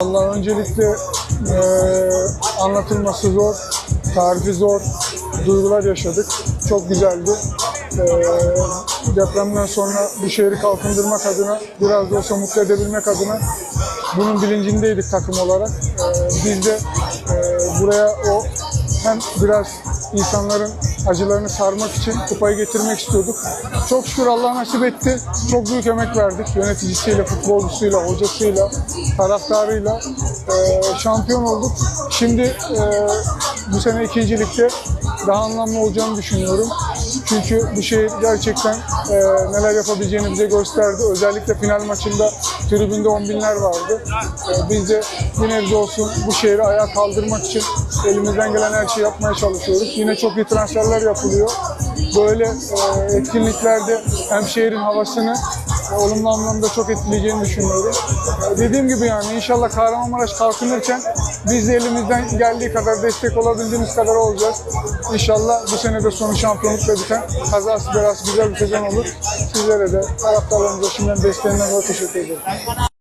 Allah öncelikle eee, anlatılması zor, tarifi zor duygular yaşadık. Çok güzeldi. Eee, depremden sonra bu şehri kalkındırmak adına, biraz da olsa mutlu edebilmek adına bunun bilincindeydik takım olarak. Eee, biz de eee, buraya o hem biraz insanların acılarını sarmak için kupayı getirmek istiyorduk. Çok şükür Allah nasip etti. Çok büyük emek verdik. Yöneticisiyle, futbolcusuyla, hocasıyla, taraftarıyla eee, şampiyon olduk. Şimdi eee, bu sene ikincilikte daha anlamlı olacağını düşünüyorum. Çünkü bu şehir gerçekten eee, neler yapabileceğini bize gösterdi. Özellikle final maçında tribünde on binler vardı. Eee, biz de bir nebze olsun bu şehri ayağa kaldırmak için elimizden gelen her şeyi yapmaya çalışıyoruz. Yine çok iyi transferler yapılıyor. Böyle eee, etkinliklerde hem şehrin havasını e, olumlu anlamda çok etkileyeceğini düşünüyorum. E, Dediğim gibi yani inşallah Kahramanmaraş kalkınırken biz de elimizden geldiği kadar destek olabildiğimiz kadar olacağız. İnşallah bu sene de sonu şampiyonlukla biten kazası belası güzel bir sezon olur. Sizlere de taraftarlarımıza şimdiden desteğinden dolayı teşekkür ederim.